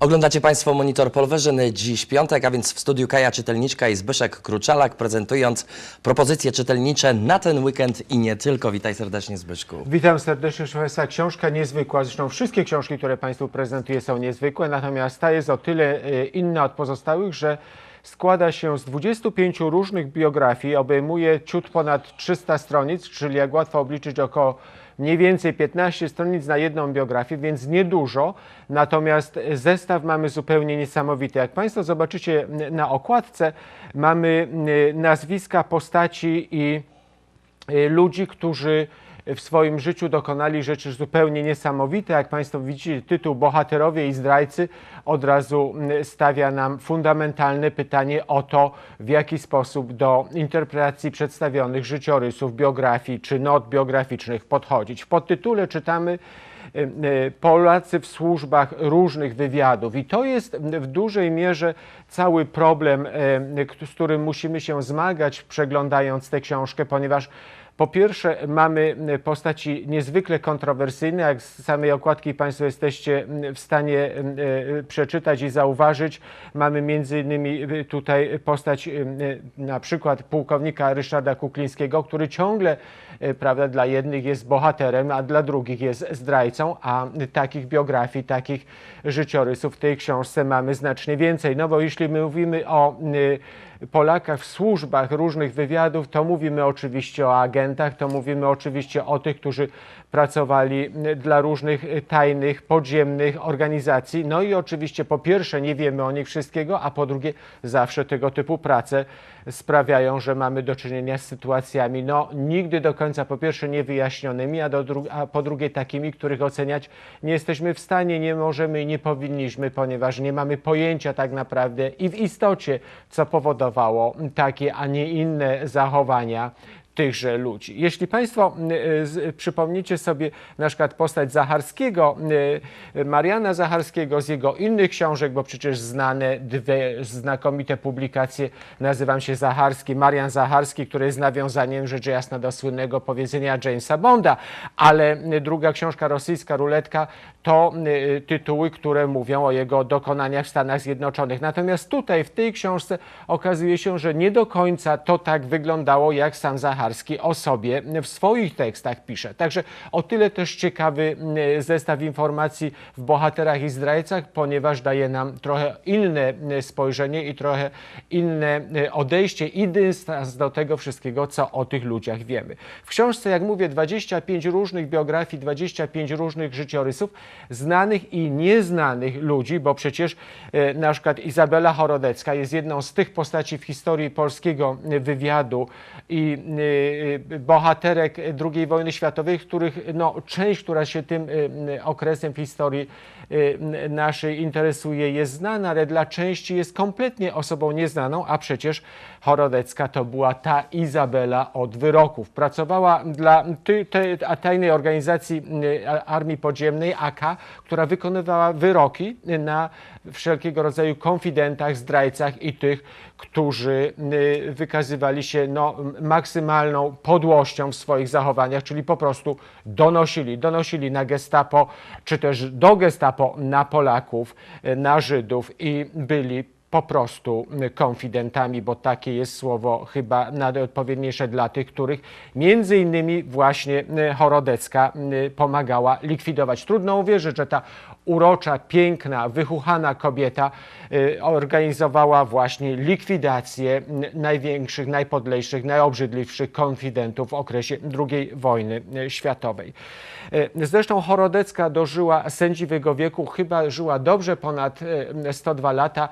Oglądacie Państwo Monitor Polwerzyn dziś piątek, a więc w studiu Kaja Czytelniczka i Zbyszek Kruczalak prezentując propozycje czytelnicze na ten weekend i nie tylko. Witaj serdecznie Zbyszku. Witam serdecznie, proszę Państwa. Książka niezwykła. Zresztą wszystkie książki, które Państwu prezentuję są niezwykłe, natomiast ta jest o tyle e, inna od pozostałych, że składa się z 25 różnych biografii, obejmuje ciut ponad 300 stronic, czyli jak łatwo obliczyć około mniej więcej 15 stronic na jedną biografię, więc niedużo. Natomiast zestaw mamy zupełnie niesamowity. Jak Państwo zobaczycie na okładce, mamy e, nazwiska postaci i y, ludzi, którzy w swoim życiu dokonali rzeczy zupełnie niesamowite. Jak Państwo widzicie, tytuł Bohaterowie i zdrajcy od razu mm, stawia nam fundamentalne pytanie o to, w jaki sposób do interpretacji przedstawionych życiorysów, biografii czy not biograficznych podchodzić. W podtytule czytamy y, y, Polacy w służbach różnych wywiadów. I to jest w dużej mierze cały problem, y, z którym musimy się zmagać, przeglądając tę książkę, ponieważ po pierwsze, mamy postaci niezwykle kontrowersyjne, jak z samej okładki Państwo jesteście w stanie e, przeczytać i zauważyć. Mamy między innymi tutaj postać e, na przykład pułkownika Ryszarda Kuklińskiego, który ciągle, e, prawda, dla jednych jest bohaterem, a dla drugich jest zdrajcą, a takich biografii, takich życiorysów w tej książce mamy znacznie więcej. No bo jeśli my mówimy o e, Polakach w służbach różnych wywiadów, to mówimy oczywiście o agentach, to mówimy oczywiście o tych, którzy pracowali dla różnych tajnych, podziemnych organizacji. No i oczywiście po pierwsze nie wiemy o nich wszystkiego, a po drugie zawsze tego typu prace sprawiają, że mamy do czynienia z sytuacjami no nigdy do końca po pierwsze niewyjaśnionymi, a, dru- a po drugie takimi, których oceniać nie jesteśmy w stanie, nie możemy i nie powinniśmy, ponieważ nie mamy pojęcia tak naprawdę i w istocie, co powodowało takie, a nie inne zachowania tychże ludzi. Jeśli Państwo y, z, przypomnicie sobie na przykład postać Zacharskiego, y, Mariana Zacharskiego z jego innych książek, bo przecież znane dwie znakomite publikacje, nazywam się Zacharski, Marian Zacharski, który jest nawiązaniem rzecz jasna do słynnego powiedzenia Jamesa Bonda, ale y, druga książka rosyjska, Ruletka, to y, tytuły, które mówią o jego dokonaniach w Stanach Zjednoczonych. Natomiast tutaj w tej książce okazuje się, że nie do końca to tak wyglądało, jak sam Zacharski o sobie w swoich tekstach pisze. Także o tyle też ciekawy zestaw informacji w Bohaterach i Zdrajcach, ponieważ daje nam trochę inne spojrzenie i trochę inne odejście i dystans do tego wszystkiego, co o tych ludziach wiemy. W książce, jak mówię, 25 różnych biografii, 25 różnych życiorysów, znanych i nieznanych ludzi, bo przecież e, na przykład Izabela Chorodecka jest jedną z tych postaci w historii polskiego wywiadu i bohaterek II wojny światowej, których no, część, która się tym e, okresem w historii naszej interesuje, jest znana, ale dla części jest kompletnie osobą nieznaną, a przecież Chorodecka to była ta Izabela od wyroków. Pracowała dla tajnej organizacji y, Armii Podziemnej AK, która wykonywała wyroki na wszelkiego rodzaju konfidentach, zdrajcach i tych, którzy y, wykazywali się no, maksymalną podłością w swoich zachowaniach, czyli po prostu donosili, donosili na gestapo, czy też do gestapo na Polaków, y, na Żydów i byli po prostu konfidentami, bo takie jest słowo chyba najodpowiedniejsze dla tych, których między innymi właśnie y, Chorodecka y, pomagała likwidować. Trudno uwierzyć, że ta urocza, piękna, wychuchana kobieta y, organizowała właśnie likwidację największych, najpodlejszych, najobrzydliwszych konfidentów w okresie II wojny y, światowej. Y, Zresztą Chorodecka dożyła sędziwego wieku, chyba żyła dobrze ponad y, 102 lata.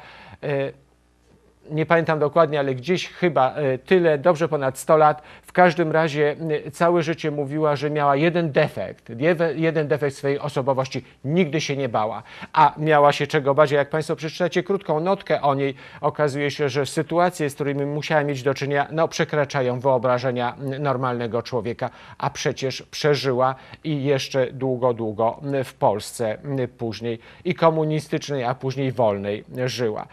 Nie pamiętam dokładnie, ale gdzieś chyba e, tyle, dobrze ponad 100 lat. W każdym razie całe życie mówiła, że miała jeden defekt, jeden defekt swojej osobowości. Nigdy się nie bała, a miała się czego bać. Jak Państwo przeczytacie krótką notkę o niej, okazuje się, że sytuacje, z którymi musiała mieć do czynienia, no, przekraczają wyobrażenia normalnego człowieka, a przecież przeżyła i jeszcze długo, długo w Polsce później i komunistycznej, a później wolnej żyła.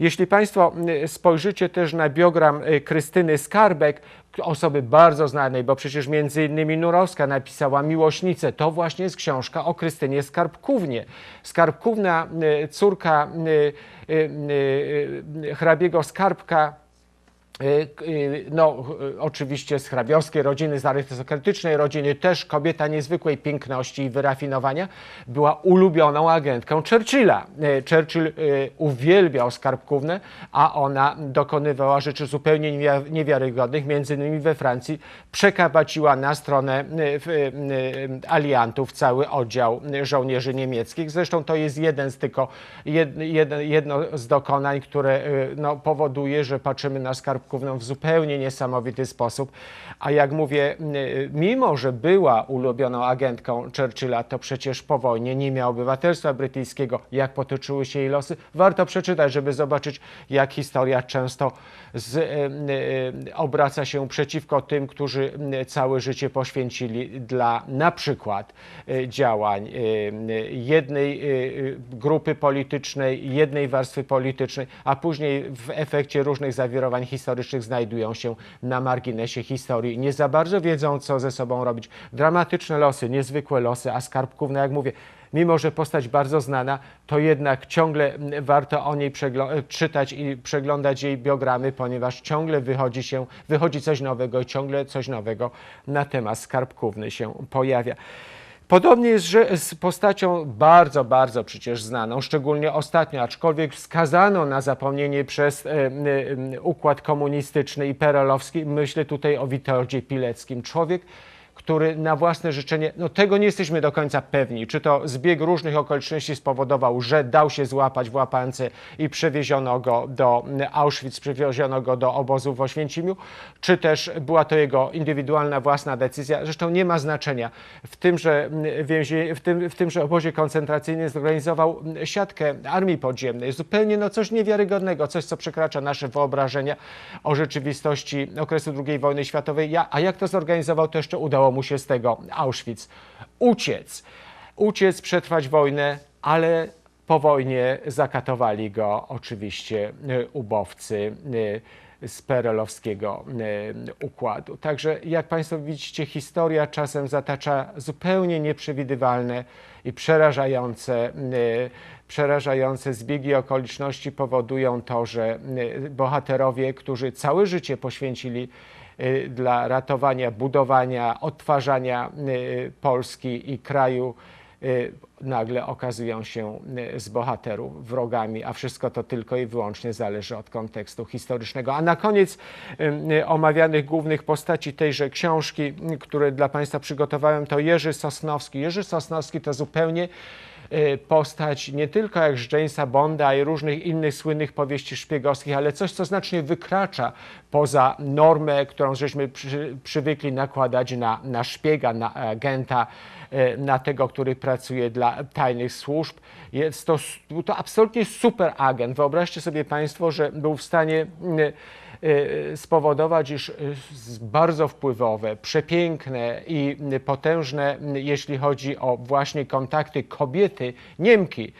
Jeśli Państwo spojrzycie też na biogram y, Krystyny Skarbek, osoby bardzo znanej, bo przecież między innymi Nurowska napisała Miłośnicę. To właśnie jest książka o Krystynie Skarbkównie. Skarbkówna, y, córka y, hrabiego Skarbka, No, y, oczywiście z hrabiowskiej rodziny, z arystokratycznej rodziny, też kobieta niezwykłej piękności i wyrafinowania, była ulubioną agentką Churchilla. Y, Churchill y, uwielbiał skarbkównę, a ona dokonywała rzeczy zupełnie niewia- niewiarygodnych. Między innymi we Francji przekabaciła na stronę y, y, aliantów cały oddział y, żołnierzy niemieckich. Zresztą to jest jeden z tylko, jedno z dokonań, które y, no, powoduje, że patrzymy na w zupełnie niesamowity sposób. A jak mówię, mimo że była ulubioną agentką Churchilla, to przecież po wojnie nie miała obywatelstwa brytyjskiego. Jak potoczyły się jej losy? Warto przeczytać, żeby zobaczyć, jak historia często z, y, y, obraca się przeciwko tym, którzy całe życie poświęcili dla na przykład y, działań jednej grupy politycznej, jednej warstwy politycznej, a później w efekcie różnych zawirowań historycznych znajdują się na marginesie historii, nie za bardzo wiedzą, co ze sobą robić. Dramatyczne losy, niezwykłe losy, a skarbkówne, jak mówię, mimo że postać bardzo znana, to jednak ciągle warto o niej czytać i przeglądać jej biogramy, ponieważ ciągle wychodzi się, wychodzi coś nowego i ciągle coś nowego na temat skarbkówny się pojawia. Podobnie jest z postacią bardzo, bardzo przecież znaną, szczególnie ostatnio, aczkolwiek skazano na zapomnienie przez e, m, układ komunistyczny i perelowski. Myślę tutaj o Witoldzie Pileckim. Człowiek, który na własne życzenie, no tego nie jesteśmy do końca pewni, czy to zbieg różnych okoliczności spowodował, że dał się złapać w łapance i przewieziono go do Auschwitz, przewieziono go do obozu w Oświęcimiu, czy też była to jego indywidualna własna decyzja. Zresztą nie ma znaczenia. W tymże, więzie, w tym, w obozie koncentracyjnym zorganizował siatkę armii podziemnej. Zupełnie no, coś niewiarygodnego, coś, co przekracza nasze wyobrażenia o rzeczywistości okresu II wojny światowej. Ja, a jak to zorganizował, to jeszcze udało mu się z tego Auschwitz uciec. Uciec, przetrwać wojnę, ale po wojnie zakatowali go oczywiście y, ubowcy y, z perelowskiego y, układu. Także jak Państwo widzicie, historia czasem zatacza zupełnie nieprzewidywalne i przerażające, przerażające zbiegi okoliczności powodują to, że bohaterowie, którzy całe życie poświęcili dla ratowania, budowania, odtwarzania y, Polski i kraju, y, nagle okazują się y, z bohaterów wrogami, a wszystko to tylko i wyłącznie zależy od kontekstu historycznego. A na koniec y, y, omawianych głównych postaci tejże książki, y, które dla Państwa przygotowałem, to Jerzy Sosnowski. Jerzy Sosnowski to zupełnie y, postać nie tylko jak z Jamesa Bonda i różnych innych słynnych powieści szpiegowskich, ale coś, co znacznie wykracza poza normę, którą żeśmy przy, przywykli nakładać na, na szpiega, na agenta, y, na tego, który pracuje dla tajnych służb. Jest to, to absolutnie super agent. Wyobraźcie sobie Państwo, że był w stanie y, y, spowodować, iż y, bardzo wpływowe, przepiękne i y, potężne, y, jeśli chodzi o właśnie kontakty kobiety, Niemki,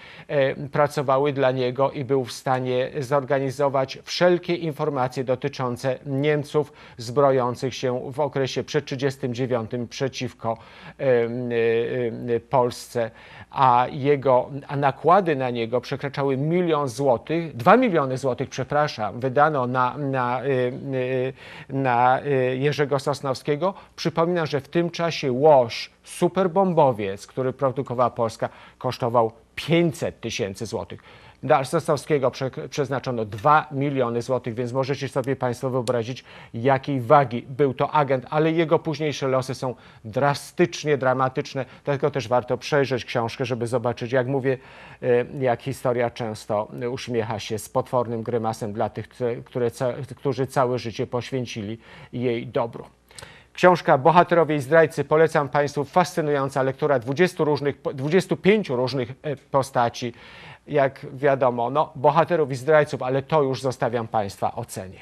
y, pracowały dla niego i był w stanie zorganizować wszelkie informacje dotyczące Niemców zbrojących się w okresie przed 1939 przeciwko y, y, y, Polsce, a jego a nakłady na niego przekraczały milion złotych, dwa miliony złotych, przepraszam, wydano na, na, y, y, na y, Jerzego Sosnowskiego. Przypominam, że w tym czasie łoś, superbombowiec, który produkowała Polska, kosztował 500 tysięcy złotych. Dla Sosnowskiego prze, przeznaczono 2 miliony złotych, więc możecie sobie Państwo wyobrazić, jakiej wagi był to agent, ale jego późniejsze losy są drastycznie dramatyczne, dlatego też warto przejrzeć książkę, żeby zobaczyć, jak mówię, y, jak historia często uśmiecha się z potwornym grymasem dla tych, które, którzy całe życie poświęcili jej dobru. Książka Bohaterowie i zdrajcy polecam Państwu. Fascynująca lektura 20 różnych, 25 różnych e, postaci. Jak wiadomo, no, bohaterów i zdrajców, ale to już zostawiam Państwa ocenie.